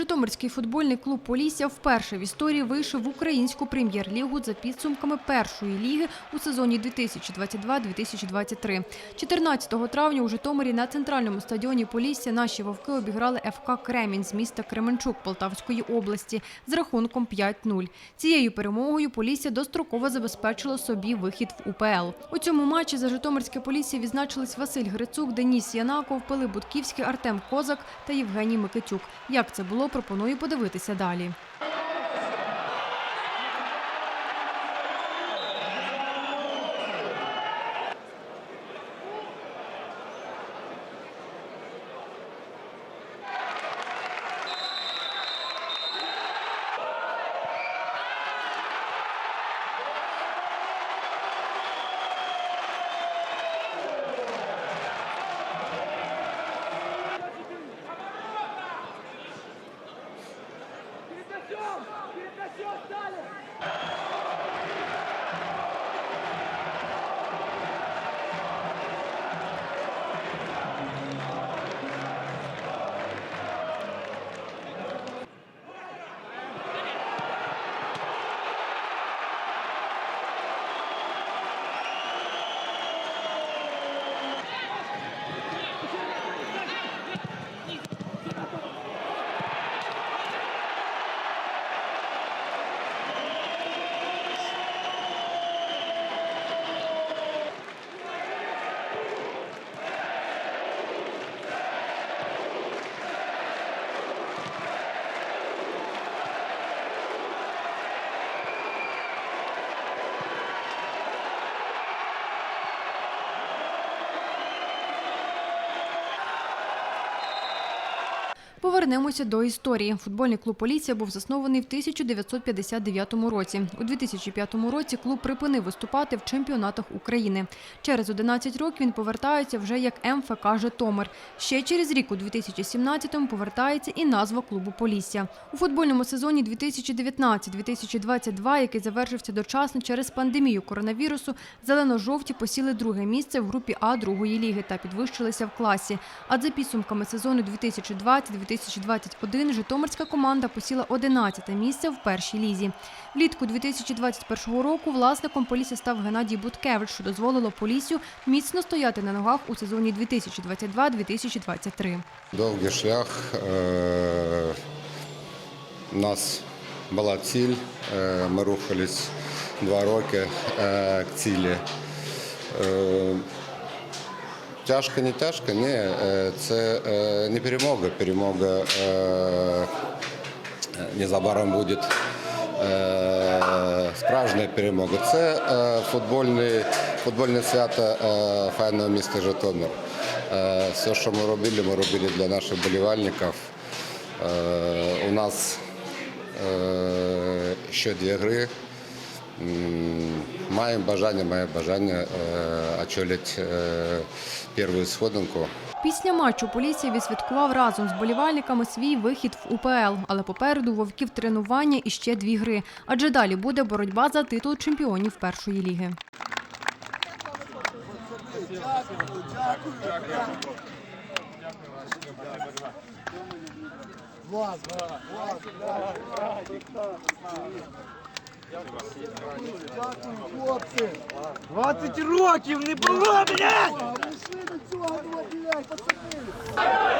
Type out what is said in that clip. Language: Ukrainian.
Житомирський футбольний клуб Полісся вперше в історії вийшов в українську прем'єр-лігу за підсумками першої ліги у сезоні 2022-2023. 14 травня у Житомирі на центральному стадіоні Полісся наші вовки обіграли ФК Кремінь з міста Кременчук Полтавської області з рахунком 5-0. Цією перемогою Полісся достроково забезпечило собі вихід в УПЛ. У цьому матчі за Житомирське Полісся відзначились Василь Грицук, Деніс Янаков, Пилип Будківський, Артем Козак та Євгеній Микитюк. Як це було, пропоную подивитися далі. Повернемося до історії. Футбольний клуб Полісся був заснований в 1959 році. У 2005 році клуб припинив виступати в чемпіонатах України. Через 11 років він повертається вже як МФК Житомир. Ще через рік, у 2017-му, повертається і назва клубу Полісся. У футбольному сезоні 2019-2022, який завершився дочасно через пандемію коронавірусу, зелено-жовті посіли друге місце в групі А другої ліги та підвищилися в класі. А за підсумками сезону 2020-2021 Житомирська команда посіла 11 місце в першій лізі. Влітку 2021 року власником Полісся став Геннадій Буткевич, що дозволило Поліссю міцно стояти на ногах у сезоні 2022-2023. Довгий шлях. Е, У нас була ціль. е, Ми рухались два роки е, к цілі. Тяжко, не тяжко, ні. е, Це е, не перемога. Перемога е, незабаром буде справжня перемога. Це футбольне, футбольне свято файного міста Житомир. Все, що ми робили, ми робили для наших болівальників. Е, У нас е, ще дві гри. М, Маємо бажання, має бажання е, очолити е, першу сходинку. Після матчу Полісся відсвяткував разом з болівальниками свій вихід в УПЛ, але попереду вовків тренування і ще дві гри. Адже далі буде боротьба за титул чемпіонів першої ліги. Дякую, хлопці! 20 років не було, блядь! Прийшли до цього, блядь, пацани!